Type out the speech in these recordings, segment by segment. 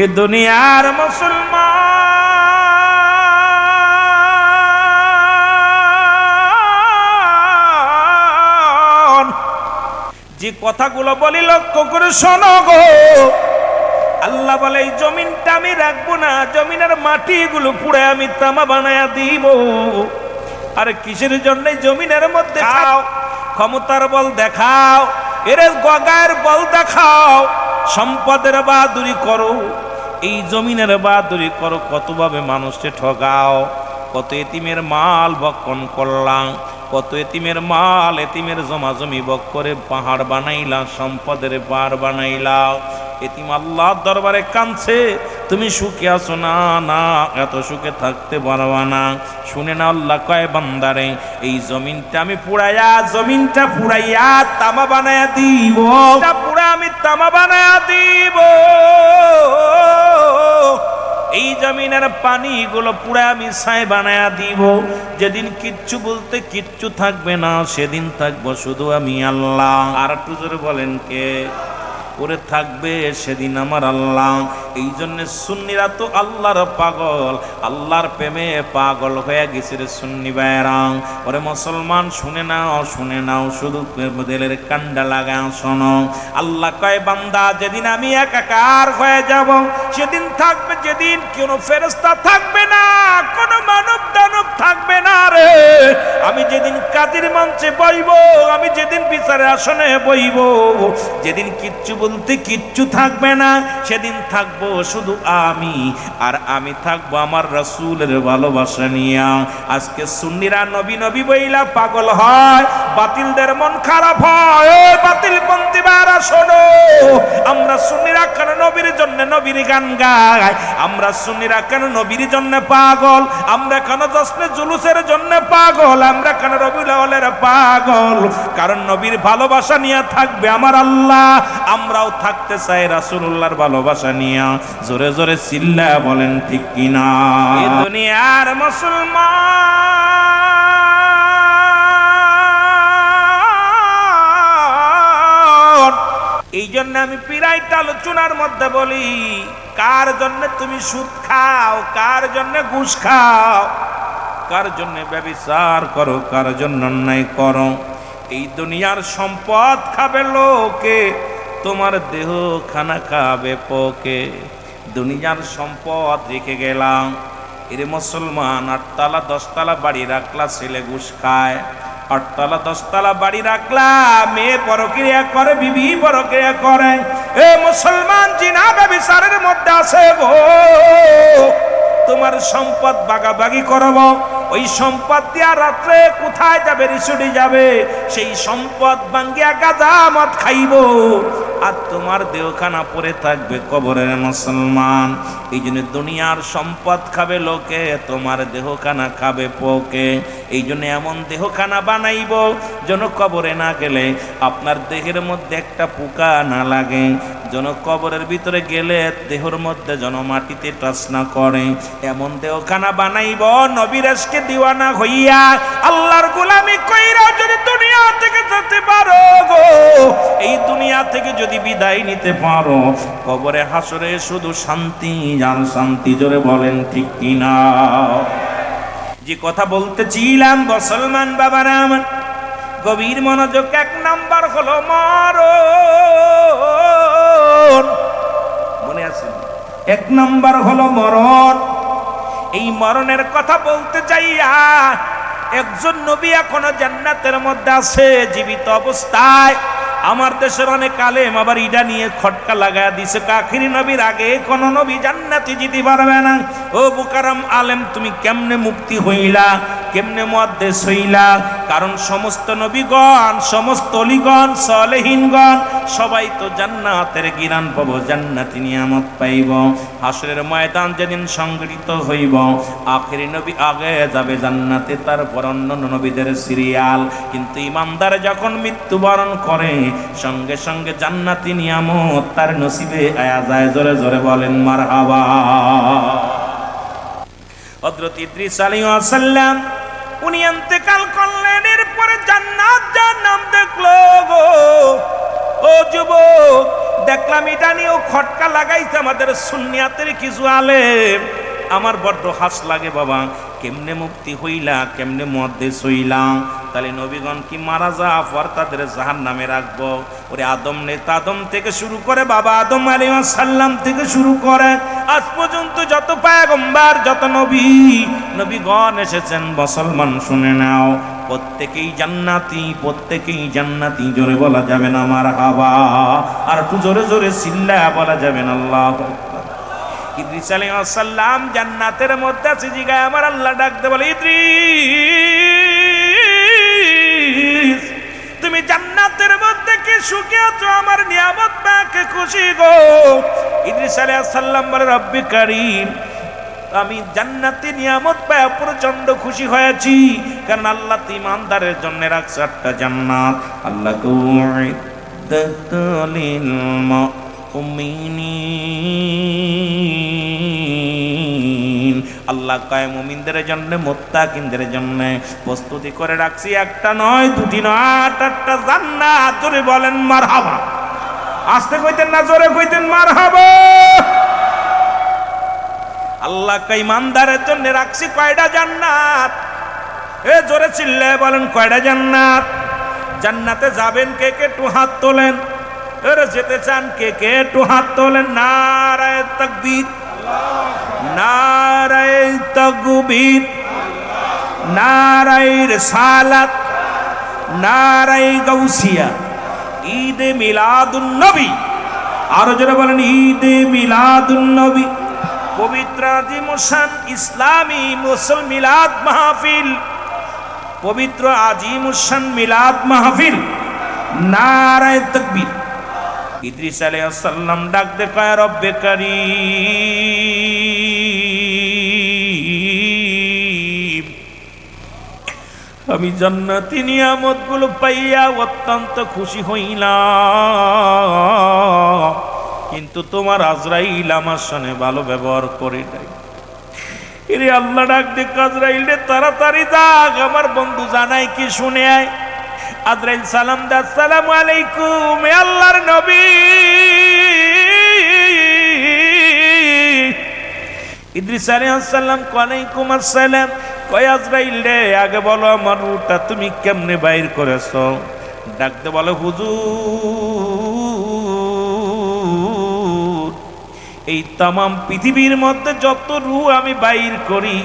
এ দুনিয়ার মুসলমান। যে কথাগুলো বলি লক্ষ্য করে শোনো গো। আল্লাহ বলে এই জমিনটা আমি রাখব না জমিনের মাটিগুলো পুড়ে আমি তামা বানায়া দিব। আর কিসের জন্য জমিনের মধ্যে খাও। ক্ষমতার বল দেখাও এর গগায়ের বল দেখাও। সম্পদের বাহাদুরি করো, এই জমিনের বাহাদুরি করো, কতভাবে মানুষকে ঠগাও, কত এতিমের মাল ভক্ষণ করলাম, কত এতিমের মাল এতিমের জমা জমি বক করে পাহাড় বানাইলা, সম্পদের পাহাড় বানাইলা এতিম আল্লাহ দরবারে কাঁদছে, তুমি সুখে আছো না না, এত সুখে থাকতে পারবা না। শুনে না আল্লাহ কয়, বান্দারে, এই জমিনটা আমি পুড়াইয়া, জমিনটা পুড়াইয়া তামা বানাইয়া দিব। পুরা আমি তামা বানায়া দিব। এই জমিনের পানিগুলো পুরা আমি ছাই বানায় দিব। যেদিন কিচ্ছু বলতে কিচ্ছু থাকবে না, সেদিন থাকব শুধু আমি আল্লাহ। আর একটু জোরে বলেন কে? করে থাকবে সেদিন আমার আল্লাহ। এই জন্য সুন্নিরা তো আল্লাহর পাগল। আল্লাহর প্রেমে পাগল হয়ে গেছে রে সুন্নি বাইরাং ওরে মুসলমান, শুনে নাও শুনে নাও, শুধু দেলের কান্ডা লাগা শোনো। আল্লাহ কয়, বান্দা, যেদিন আমি একাকার হয়ে যাব, সেদিন থাকবে, যেদিন কোনো ফেরস্তা থাকবে না, কোনো মানব থাকবে না রে। আমি যেদিন কাদের মঞ্চে বইব, আমি যেদিন বিচারে আসনে বইব, যেদিন কিচ্ছু বলতে কিচ্ছু থাকবে না, সেদিন থাকব শুধু আমি। আর আমি থাকব আমার রসুলের ভালোবাসা নিয়ে। আজকে সুন্নিরা নবী নবী বইলা পাগল হয় বাতিলদের মন খারাপ হয়। বাতিল পন্থীবারা, শোনো। আমরা সুন্নিরা কেন নবীর জন্য নবীর গান গায় আমরা সুন্নিরা কেন নবীর জন্য পাগল? আমরা কেন জশ্নে জুলুসের জন্য পাগল? আমরা কেন রবিউলের পাগল? কারণ নবীর ভালোবাসা নিয়ে থাকবে আমার আল্লাহ। আমরাও থাকতে চাই রাসূলুল্লাহর ভালোবাসা নিয়ে। জোরে জোরে চিল্লা বলেন ঠিক কিনা? দুনিয়ার মুসলমান এই জন্য আমি পিরাইট আলোচনার মধ্যে বলি, কার জন্য তুমি সুদ খাও, কার জন্য ঘুষ খাও, কার জন্য ব্যবিচার করো, কার জন্য অন্যায় করো। এই দুনিয়ার সম্পদ খাবে লোকে, তোমার দেহ খানা খাবে পোকে। দুনিয়ার সম্পদ রেখে গেলাম, এরে মুসলমান, আটতলা, দশতলা বাড়ি রাখলা, ছেলে ঘুষ খায়। আটতলা, দশতলা বাড়ি রাখলা মেয়ে পরক্রিয়া করে, বিবি পরক্রিয়া করে। এ মুসলমান জিনা ব্যবিচারের মধ্যে আছে গো। তোমার সম্পদ বাগাবাগি করব। ওই সম্পদ দিয়া রাত্রে কোথায় যাবে, রিসুডি যাবে? সেই সম্পদ ভাঙ্গিয়া গাজা মদ খাইব। আর তোমার দেহখানা পরে থাকবে কবরের মুসলমান। এই জন্য দুনিয়ার সম্পদ খাবে লোকে, তোমার দেহখানা খাবে পোকে। এই জন্য এমন দেহখানা বানাইব যেন কবরে না গেলে আপনার দেহের মধ্যে একটা পোকা না লাগে। যেন কবরের ভিতরে গেলে দেহর মধ্যে যেন মাটিতে টাচ না করে। এমন দেহখানা বানাইব নবীরাজকে দিওয়ানা হইয়া আল্লাহর গোলামি কইরা যদি দুনিয়া থেকে যেতে পারো গো, এই দুনিয়া থেকে যদি বিদায় নিতে পারো, কবরে হাসরে শুধু শান্তি জান শান্তি জোরে বলেন, ঠিক কিনা? যে কথা বলতেছিলাম মুসলমান বাবারা আমার, গভীর মনোযোগ এক নাম্বার হলো মরণ। মনে আছে? এক নাম্বার হলো মরণ। এই মরণের কথা বলতে চাইয়া একজন নবী এখনও জান্নাতের মধ্যে আছে, জীবিত অবস্থায়। আমার দেশের অনেক আলেম আবার ইডা নিয়ে খটকা লাগায় দিছে। কাখিরি নবীর আগে কোন নবী জান্নাতে যেতে পারবে না। ও বুকারাম আলেম, তুমি কেমনে মুক্তি হইলা? কেমনে মদ্দেশ হইলা? কারণ সমস্ত নবীগণ, সমস্ত অলিগণ, সলেহীনগণ, সবাই তো জান্নাতের গিরান পাব, জান্নাতি নিয়ামত পাইব। হাসরের ময়দান যেদিন সংগঠিত হইব, আখেরি নবী আগে যাবে জান্নাতে, তারপর অন্য নবীদের সিরিয়াল। কিন্তু ইমানদার যখন মৃত্যুবরণ করে সঙ্গে সঙ্গে জান্নাতি নিয়ামত তার নসিবে আয়া যায়। জোরে জোরে বলেন, মারহাবা। হযরত ইদ্রিস উনি ইন্তেকাল করলেন, এরপরে জান্নাত দেখল গো। ও দেখলাম এটা নিয়েও খটকা লাগাইছে আমাদের সুন্নিয়াতের কিছু আমার বড্ড হাস লাগে বাবা, কেমনে মুক্তি হইলা, কেমনে মদ্দেশ হইলা তাহলে নবীগণ কি মারা যা পর তাদের জাহান নামে রাখব। ওরে আদম নেতা আদম থেকে শুরু করে বাবা আদম সাল্লাম থেকে শুরু করে। আজ পর্যন্ত যত পায়গম্বার, যত নবী, নবীগণ এসেছেন, মুসলমান শুনে নাও। প্রত্যেকেই জান্নাতি প্রত্যেকেই জান্নাতি, জোরে বলা যাবে না আমার হাবা আর একটু জোরে জোরে সিল্লা বলা যাবে না, আল্লাহ। ইদ্রিস আলাইহিসসালাম জান্নাতের মধ্যে আছে, জিগায় আমার আল্লাহ ডাকতে বলে, ইদ্রিস! সুখে আছো, আমার নিয়ামত পাকে, খুশি গো। ইদ্রিস আলাইহিসসালাম বলে, রব্বি কারীম, আমি জান্নাতি নিয়ামত পায় প্রচণ্ড খুশি হয়েছি, কারণ আল্লাহ তো ইমানদারের জন্য রাখছে একটা জান্নাত। আল্লাহ আল্লাহ কয়, মুমিনদের জন্য, মোত্তাকিনদের জন্য। প্রস্তুতি করে রাখছি, একটা নয়, দুটি নয় আট আটটা জান্নাত। জোরে বলেন, মারহাবা। আসতে কইতেন না, জোরে কইতেন মার মারহাবা। আল্লাহ ইমানদারের জন্য রাখছি কয়টা জান্নাত? এ জোরে চিল্লে বলেন, কয়টা জান্নাত? জান্নাতে যাবেন, কে কে একটু হাত তোলেন। যেতে চান, কে কে একটু হাত তোলেন? নারায় তকবীর। নারায় তকবীর, নারায় সালাত নারায় গৌসিয়া ঈদে মিলাদুন নবী। আরও জোরে বলেন, ঈদে মিলাদুন নবী। পবিত্র আজিমুসান ইসলামী মুসল মিলাদ মাহফিল। পবিত্র আজিমুসান মিলাদ মাহফিল। নারায় তকবীর। ইদ্রিস আলাইহিস সালাম ডাক দে কয় রব্বে কারীম। আমি জান্নাতি নিয়ামতগুলো পাইয়া অত্যন্ত খুশি হইলাম। কিন্তু তোমার আজরাইল আমার সঙ্গে ভালো ব্যবহার করে নাই। এরে আল্লাহ ডাক দে আজরাইল রে, তাড়াতাড়ি যাক, আমার বন্ধু জানাই কি শুনে আয়। আজরাইল সালাম দা সালাম আলাইকুম আল্লাহর নবী। ইদ্রিস আলাইহিস সালাম, ওয়ালাইকুম আসসালাম। রে, আগে বলো আমার রুটা তুমি কেমনে বাইর করেছ? ডাকতে বলো, হুজুর, এই তামাম পৃথিবীর মধ্যে যত রু আমি বাইর করি,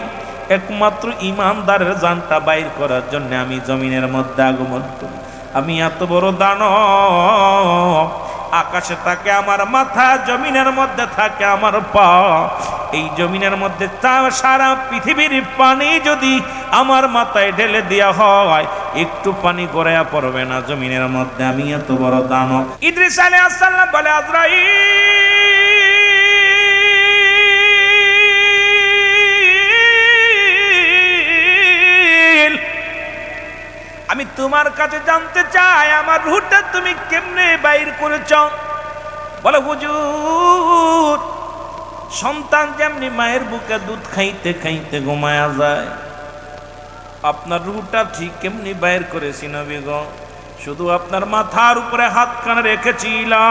একমাত্র ইমানদারের জানটা বাইর করার জন্য আমি জমিনের মধ্যে আগমন করি। আমি এত বড় দান আকাশে থাকে আমার মাথা, জমিনের মধ্যে থাকে আমার পা এই জমিনের মধ্যে সারা পৃথিবীর পানি যদি আমার মাথায় ঢেলে দেওয়া হয়, একটু পানি গড়াইয়া পড়বে না জমিনের মধ্যে, আমি এত বড় দান ইদ্রিস আলাইহিস সালাম বলে, আজরাইল, আমি তোমার কাছে জানতে চাই, আমার রুহটা তুমি কেমনে বাইর করেছ? বলে, হুজুর সন্তান যেমনি মায়ের বুকে দুধ খাইতে খাইতে ঘুমায়া যায়। আপনার রুহটা ঠিক কেমনি বাইর করেছি নবীগ শুধু আপনার মাথার উপরে হাত কান রেখেছিলাম।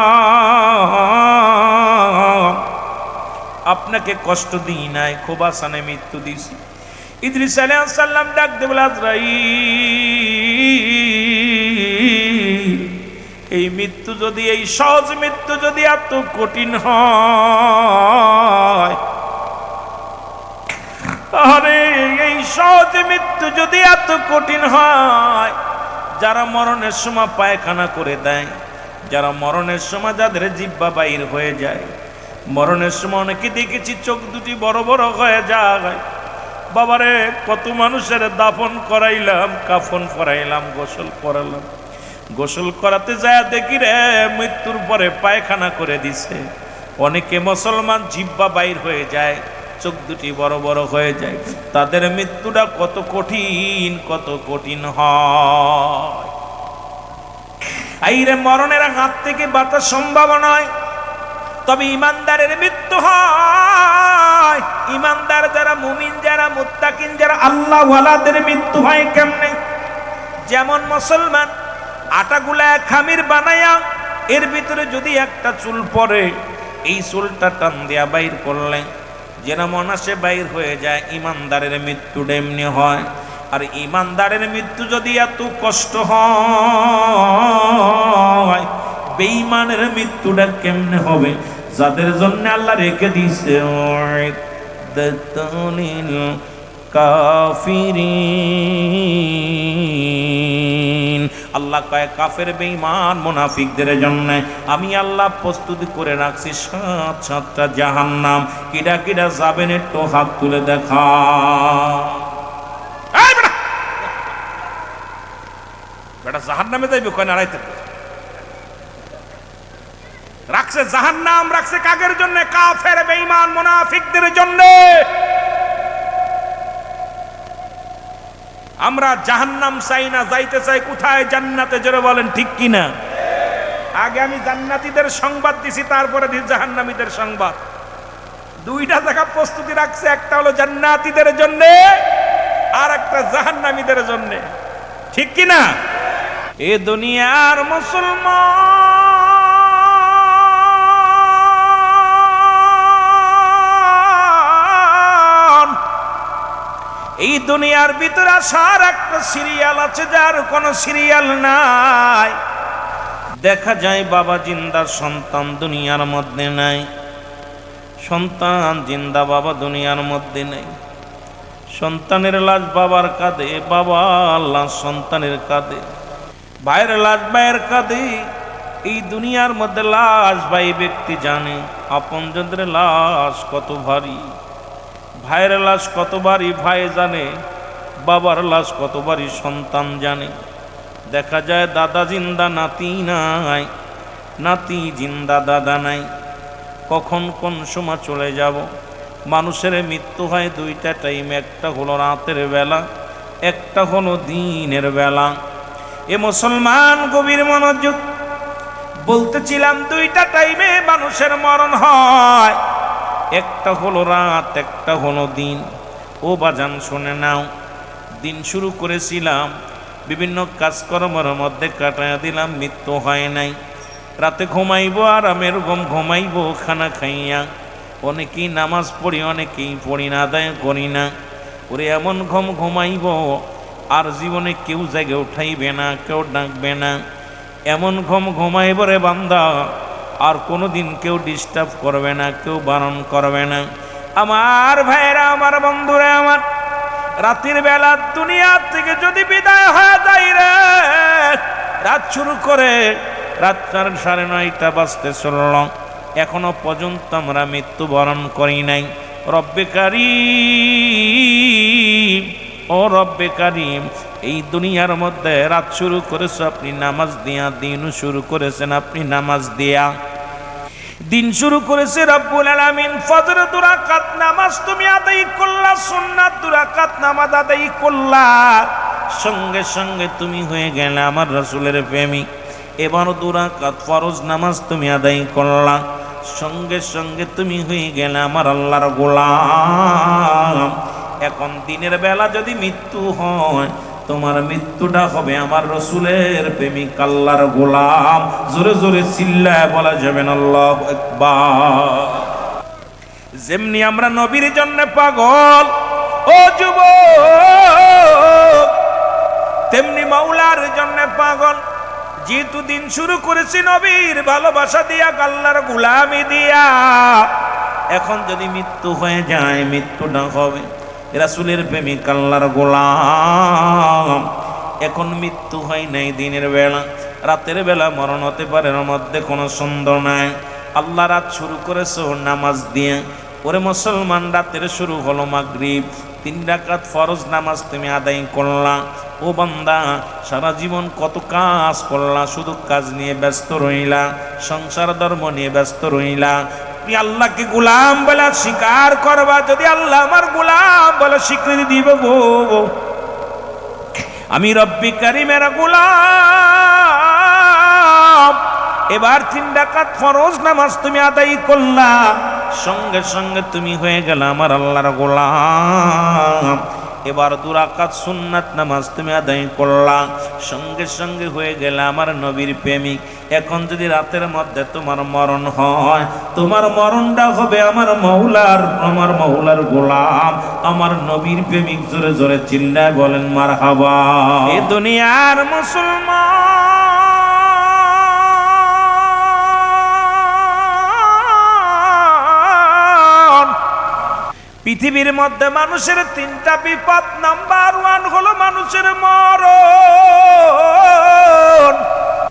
আপনাকে কষ্ট দিই নাই, খুব আসানে মৃত্যু দিছি। ইদ্রিস আলাইহিস সালাম ডাক দে বলে, আজরাইল এই মৃত্যু যদি, এই সহজ মৃত্যু যদি এত কঠিন হয়, আরে এই সহজ মৃত্যু যদি এত কঠিন হয়, যারা মরণের সময় পায়খানা করে দেয়, যারা মরণের সময় যাদের জিব্বা বাইর হয়ে যায়, মরণের সময় অনেকে দেখেছি চোখ দুটি বড় বড় হয়ে যায়। বাবারে, কত মানুষের দাফন করাইলাম, কাফন করাইলাম, গোসল করালাম। গোসল করাতে যায় দেখি রে, মৃত্যুর পরে পায়খানা করে দিছে। অনেকে মুসলমান জিব্বা বাইর হয়ে যায়, চোখ দুটি বড় বড় হয়ে যায়। তাদের মৃত্যুটা কত কঠিন কত কঠিন হয়। মরণের হাত থেকে বাঁচার সম্ভব নয় তবে ইমানদারের মৃত্যু হয়। ইমানদার যারা মুমিন, যারা মুত্তাকিন, যারা আল্লাহ ওয়ালাদের মৃত্যু হয় কেমনে? যেমন মুসলমান আটাগুলা খামির বানায়া, এর ভিতরে যদি একটা চুল পড়ে, এই চুলটা টান দিয়া বাইর করলে যেন মনাসে বাইর হয়ে যায়, ইমানদারের মৃত্যু ডেমনি হয়। আর ইমানদারের মৃত্যু যদি এত কষ্ট হয়, বেঈমানের মৃত্যুটা কেমনে হবে? যাদের জন্য আল্লাহ রেখে দিছে কাফিরিন। আল্লাহ কয়, কাফের, বেঈমান, মুনাফিকদের জন্য আমি আল্লাহ প্রস্তুতি করে রাখছি সাত সাতটা জাহান্নাম। কিডা কিডা যাবেন একটু হাত তুলে দেখা। বেটা! বেটা, জাহান্নামে যাইবে, কয় নাড়াইতে রাখছে জাহান্নাম, রাখছে কাগের জন্য? কাফের, বেঈমান, মুনাফিকদের জন্য। আমরা জাহান্নাম চাই না, যাইতে চাই কোথায়? জান্নাতে। জোরে বলেন, ঠিক কিনা? আগে আমি জান্নাতীদের সংবাদ দিছি, তারপরে দিছি জাহান্নামীদের সংবাদ। দুইটা জায়গা প্রস্তুতি রাখছে, একটা হলো জান্নাতীদের জন্য, আর একটা জাহান্নামীদের জন্য। ঠিক কিনা? এ দুনিয়ার মুসলমান এই দুনিয়ার ভিতরে আসার একটা সিরিয়াল আছে, যার কোনো সিরিয়াল নাই। দেখা যায় বাবা জিন্দার সন্তান দুনিয়ার মধ্যে নাই। সন্তান জিন্দা, বাবা দুনিয়ার মধ্যে নেই। সন্তানের লাশ বাবার কাঁধে, বাবা লাশ সন্তানের কাঁধে। ভাইয়ের লাশ, ভাইয়ের কাঁধে। এই দুনিয়ার মধ্যে লাশ ভাই ব্যক্তি জানে, আপনজনদের লাশ কত ভারী। ভাইয়ের লাশ কতবারই ভাই জানে, বাবার লাশ কতবারই সন্তান জানে। দেখা যায় দাদা জিন্দা, নাতি নাই, নাতি জিন্দা, দাদা নাই। কখন কোন সময় চলে যাব? মানুষের মৃত্যু হয় দুইটা টাইম একটা হলো রাতের বেলা, একটা হলো দিনের বেলা। এ মুসলমান গভীর মনোযোগ, বলতেছিলাম দুইটা টাইমে মানুষের মরণ হয়। একটা হলো রাত, একটা হলো দিন। ও বাজান, শুনে নাও। দিন শুরু করেছিলাম, বিভিন্ন কাজকর্মের মধ্যে কাটায় দিলাম, মৃত্যু হয় নাই। রাতে ঘুমাইবো, আরামের ঘুম ঘুমাইবো, খানা খাইয়া। অনেকেই নামাজ পড়ি, অনেকেই পড়ি না, আদায় করি না। ওরে এমন ঘুম ঘুমাইব, আর জীবনে কেউ জায়গায় উঠাইবে না, কেউ ডাকবে না। এমন ঘুম ঘুমাইব রে বান্দা আর কোনো দিন কেউ ডিস্টার্ব করবে না, কেউ বারণ করবে না। আমার ভাইয়েরা, আমার বন্ধুরা, আমার রাতের বেলা দুনিয়ার থেকে যদি বিদায় হয়ে যায় রে, রাত শুরু করে রাত চার, সাড়ে নয়টা বাজতে চলল। এখনও পর্যন্ত আমরা মৃত্যুবরণ করি নাই। রব্বে ও রব্বে কারিম, এই দুনিয়ার মধ্যে রাত শুরু করেছ, আপনি নামাজ দিয়া, দিন শুরু করেছেন, আপনি নামাজ দিয়া। দিন শুরু করেছে রব্বুল আলামিন, ফজর দুরাকাত নামাজ তুমি আদায় করলা, সুন্নাত দুরাকাত নামাজ আদায় করলা। সঙ্গে সঙ্গে তুমি হয়ে গেলে আমার রাসূলের প্রেমিক এবারও দুরাকাত ফরজ নামাজ তুমি আদায় করলা। সঙ্গে সঙ্গে তুমি হয়ে গেলে আমার আল্লাহর গোলাম। এখন দিনের বেলা যদি মৃত্যু হয়, তোমার মৃত্যুটা হবে আমার রসুলের প্রেমিক আল্লাহর গোলাম। জোরে জোরে চিল্লায় বলা যাবেন আল্লাহ যেমনি আমরা নবীর জন্য পাগল, ও যুব তেমনি মাওলার জন্য পাগল। যেহেতু দিন শুরু করেছি নবীর ভালোবাসা দিয়া, আল্লাহর গুলামি দিয়া, এখন যদি মৃত্যু হয়ে যায়, মৃত্যুটা হবে। রাসুলের প্রেমিক আল্লাহর গোলাম। এখন মৃত্যু হয় নাই দিনের বেলা। রাতের বেলা মরণ হতে পারে মধ্যে কোনো সন্দেহ নাই। আল্লাহ রাত শুরু করেছে নামাজ দিয়ে। ওরে মুসলমান, রাতের শুরু হলো মাগরিব। তিন রাকাত ফরজ নামাজ তুমি আদায় করলা। ও বান্দা, সারা জীবন কত কাজ করলা, শুধু কাজ নিয়ে ব্যস্ত রইলা, সংসার ধর্ম নিয়ে ব্যস্ত রইলা তুমি আল্লাহকে গুলাম বলে স্বীকার করবা যদি আল্লাহ আমার গুলাম বলে স্বীকৃতি দিব গো। আমি রব্বি কারিমের গুলাম। এবার তিন ডাকাত ফরজ নামাজ তুমি আদায় করলা, সঙ্গে সঙ্গে তুমি হয়ে গেল আমার আল্লাহর গোলাম। এবার দুরাকাত সুন্নাত নামাজ তুমি আদায় করলা। সঙ্গে সঙ্গে হয়ে গেলে আমার নবীর প্রেমিক। এখন যদি রাতের মধ্যে তোমার মরণ হয়, তোমার মরণটা হবে আমার মৌলার, আমার মহুলার গোলাম। আমার নবীর প্রেমিক জোরে জোরে চিল্লায় বলেন মার হাবা এ দুনিয়ার মুসলমান পৃথিবীর মধ্যে মানুষের তিনটা বিপদ। নাম্বার ওয়ান হলো মানুষের মরণ।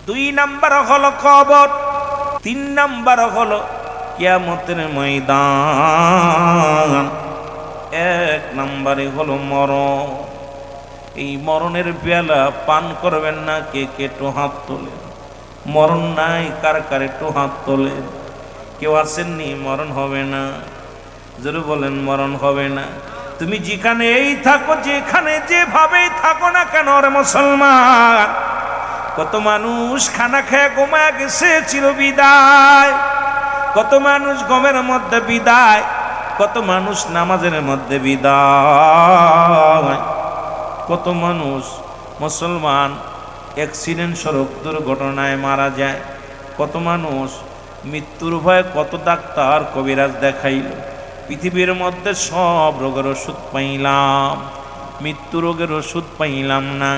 দুই নাম্বার হলো কবর। তিন নাম্বার হলো কিয়ামতের ময়দান। এক নাম্বারে হলো মরণ। এই মরণের বেলা পান করবেন না কে কে একটু হাত তোলে মরণ নাই, কার কার একটু হাত তোলে কেউ আসেননি মরণ হবে না। জোরে বলেন, মরণ হবে না। তুমি যেখানে এই থাকো, যেখানে যেভাবেই থাকো না কেন রে মুসলমান, কত মানুষ খানা খেয়ে গোমায় গেছে চির বিদায় কত মানুষ গমের মধ্যে বিদায়, কত মানুষ নামাজের মধ্যে বিদায়, কত মানুষ মুসলমান অ্যাক্সিডেন্ট সড়ক দুর্ঘটনায় মারা যায়, কত মানুষ মৃত্যুর ভয়ে কত ডাক্তার কবিরাজ দেখাইল। পৃথিবীর মধ্যে সব রোগের ওষুধ পাইলাম, মৃত্যু রোগের ওষুধ পাইলাম না,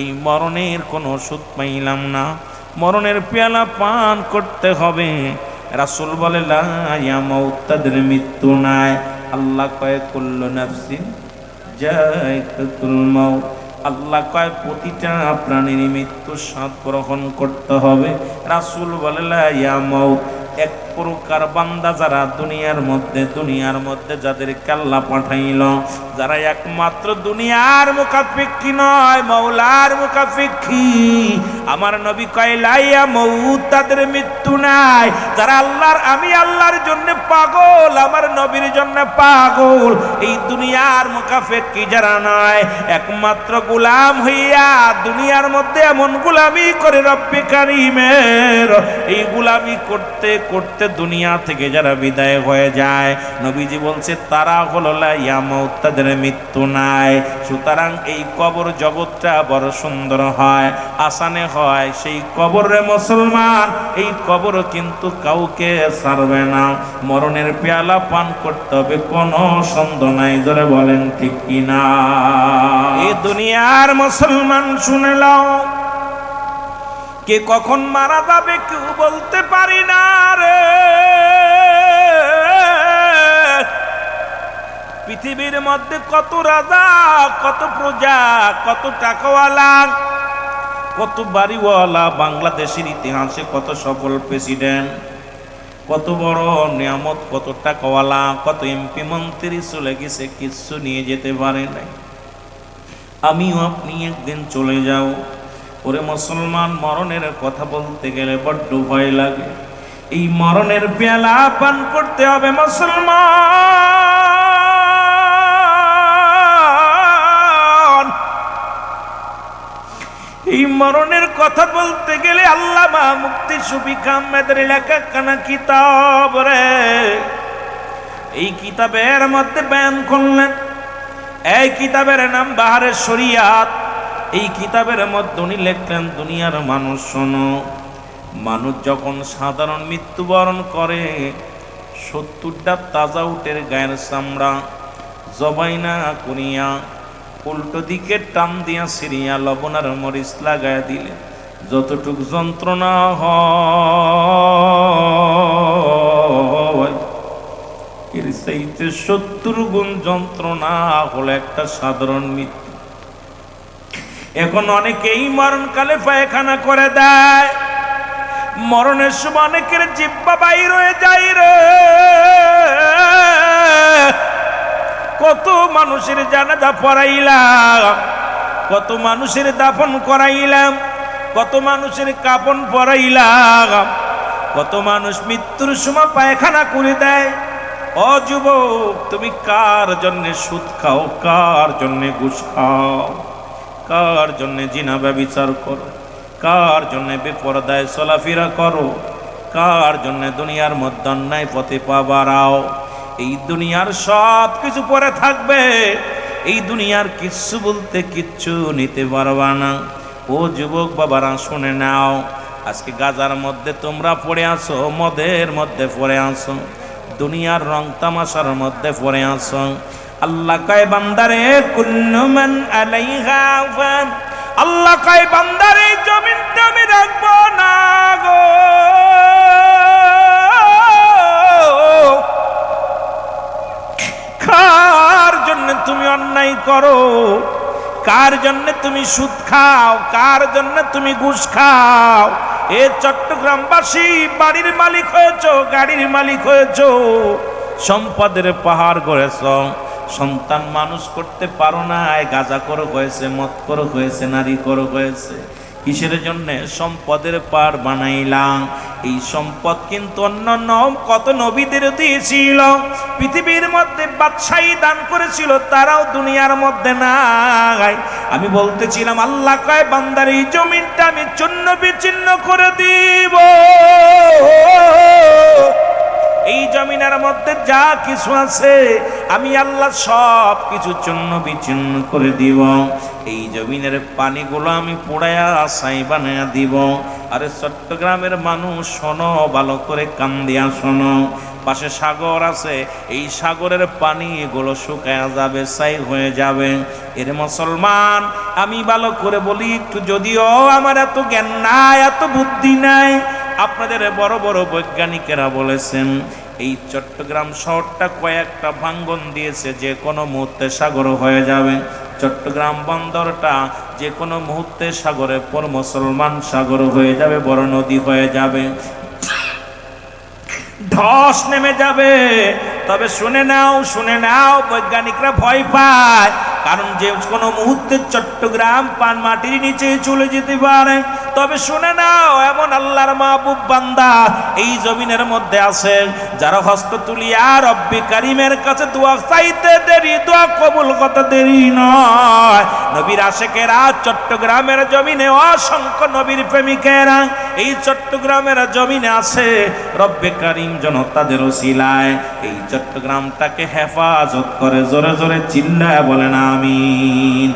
এই মরণের কোনো ওষুধ পাইলাম না। মরণের পেয়ালা পান করতে হবে। রাসুল বলে তাদের মৃত্যু নাই। আল্লাহ কয়ে করল জায়কাতুল মাউত। আল্লাহ কয়, প্রতিটা প্রাণীর মৃত্যু স্বাদ গ্রহণ করতে হবে। রাসুল বলে, লা ইয়া এক প্রকার বান্দা যারা দুনিয়ার মধ্যে দুনিয়ার মধ্যে যাদের কাল্লা পাঠাইল, যারা একমাত্র দুনিয়ার মুখাপেক্ষী নয়, মৌলার মুখাপেক্ষী আমার নবী কয়, লাইয়া মৌত তাদের মৃত্যু নাই। যারা আল্লাহর, আমি আল্লাহর জন্য পাগল, আমার নবীর জন্য পাগল। এই দুনিয়ার মুখাপেক্ষী যারা নয়? একমাত্র গুলাম হইয়া দুনিয়ার মধ্যে এমন গোলামি করে রব্বি কারিমের। এই গোলামি করতে করতে দুনিয়া থেকে যারা বিদায় হয়ে যায়, নবীজি বলছে, তারা হলো লাইয়ামত তাদের মৃত্যু নাই। সুতরাং এই কবর জগৎটা বড় সুন্দর হয়, আসানে হয়। সেই কবরে মুসলমান, এই কবর কিন্তু কাউকে সারবে না। মরণের পেয়ালা পান করতে হবে, কোনো সন্দেহ নাই ধরে বলেন ঠিক কিনা? এই দুনিয়ার মুসলমান শুনে লাও কে কখন মারা যাবে কেউ বলতে পারি না রে। পৃথিবীর মধ্যে কত রাজা, কত প্রজা, কত টাকাওয়ালা, কত বাড়িওয়ালা, বাংলাদেশের ইতিহাসে কত সফল প্রেসিডেন্ট কত বড় নিয়ামত, কত টাকাওয়ালা, কত এমপি মন্ত্রী চলে গেছে, কিচ্ছু নিয়ে যেতে পারে নাই। আমিও আপনি একদিন চলে যাও। ওরে মুসলমান মরণের কথা বলতে গেলে বড্ড ভয় লাগে। এই মরণের পেয়ালা পান করতে হবে মুসলমান। এই মরণের কথা বলতে গেলে আল্লামা মুক্তি সুফিক আহমেদের লেখা কানা কিতাব রে। এই কিতাবের মধ্যে বয়ান করলেন, এই কিতাবের নাম বাহারের শরিয়াত। এই কিতাবের মধ্যে উনি লিখলেন, দুনিয়ার মানুষ, শোনো, মানুষ যখন সাধারণ মৃত্যুবরণ করে, সত্তরটা তাজা উটের গায়ের চামড়া জবাই না করিয়া উল্টো দিকে টান দিয়া সিরিয়া লবণ আর মরিচ লাগায় দিলে, যতটুক যন্ত্রণা হয় সত্তর গুণ যন্ত্রণা হলো একটা সাধারণ মৃত্যু। এখন অনেকেই মরণকালে পায়খানা করে দেয়। মরণের সময় অনেকের জিব্বা বাইর হয়ে যায় রে। কত মানুষের জানাজা পড়াইলাম, কত মানুষের দাফন করাইলাম, কত মানুষের কাপন পরাইলাম, কত মানুষ মৃত্যুর সময় পায়খানা করে দেয়। ও যুবক, তুমি কার জন্যে সুদ খাও, কার জন্যে ঘুষ খাও? কার জন্যে জিনা ব্যবচার করো? কার জন্যে বেপরদায় চলাফেরা করো? কার জন্য দুনিয়ার মধ্যে অন্যায় পথে পা বাড়াও? এই দুনিয়ার সব কিছু পরে থাকবে। এই দুনিয়ার কিচ্ছু বলতে কিচ্ছু নিতে পারবা না। ও যুবক বাবারা, শুনে নাও। আজকে গাজার মধ্যে তোমরা পড়ে আসো মদের মধ্যে পড়ে আসো দুনিয়ার রং তামাশার মধ্যে পড়ে আসো আল্লাহ কয় বান্দারে, কুল্লু মান আলাইহা ফান আল্লাহ কয় বান্দারে, জমিনটা আমি রাখব না গো। কার জন্য তুমি অন্যায় করো? কার জন্য তুমি সুদ খাও? কার জন্য তুমি ঘুষ খাও? এ চট্টগ্রামবাসী, বাড়ির মালিক হয়েছ, গাড়ির মালিক হয়েছ, সম্পদের পাহাড় গড়েছ সন্তান মানুষ করতে পারো না গাজা করো হয়েছে মত করো হয়েছে, নারী করো হয়েছে। কিসের জন্য? সম্পদের পার বানাইলাম। এই সম্পদ কিন্তু অন্যান্য কত নবীদের দিয়েছিল। পৃথিবীর মধ্যে বাদশাহী দান করেছিল, তারাও দুনিয়ার মধ্যে নাই। আমি বলতেছিলাম, আল্লাহ কয়, বান্দার এই জমিনটা আমি চূন্য বিচ্ছিন্ন করে দিব। জমিনের মধ্যে যা কিছু আছে, আমি আল্লাহ সব কিছু চূন্য বিচ্ছিন্ন করে দিব। এই জমিনের পানিগুলো আমি পোড়ায়া আশাই বানায়া দিব। আরে চট্টগ্রামের মানুষ, শোনো, ভালো করে কান দিয়া শোনো। পাশে সাগর আছে, এই সাগরের পানিগুলো শুকায়া যাবে সাই হয়ে যাবে। এর মুসলমান, আমি ভালো করে বলি একটু, যদিও আমার এত জ্ঞান নাই, এত বুদ্ধি নাই। আপনাদের বড় বড় বৈজ্ঞানিকেরা বলেছেন এই চট্টগ্রাম শহরটা কয়েকটা ভাঙ্গন দিয়েছে, যে কোনো মুহূর্তে সাগর হয়ে যাবে। চট্টগ্রাম বন্দরটা যে কোনো মুহূর্তে সাগরে পর মুসলমান সাগর হয়ে যাবে, বড় নদী হয়ে যাবে। ধস নেমে যাবে। তবে শুনে নাও শুনে নাও, বৈজ্ঞানিকরা ভয় পায়। কারণ যে কোনো মুহূর্তে চট্টগ্রাম পান মাটির নিচে চলে যেতে পারে। তবে শুনে নাও, এমন আল্লাহর মাহবুব বান্দা এই জমিনের মধ্যে আছে, যারা হস্ত তুলিয়া রব্বি কারিমের কাছে দোয়া চাইতে দেরি, দোয়া কবুল কত দেরি নয়। নবীর আশেকেরা চট্টগ্রামের জমিনে অসংখ্য নবীর প্রেমিকেরা এই চট্টগ্রামের জমিনে আছে। রব্বে কারিম যেন তাদের ওসিলায় এই চট্টগ্রামটাকে হেফাজত করে, জোরে জোরে চিল্লায় বলেন আমিন।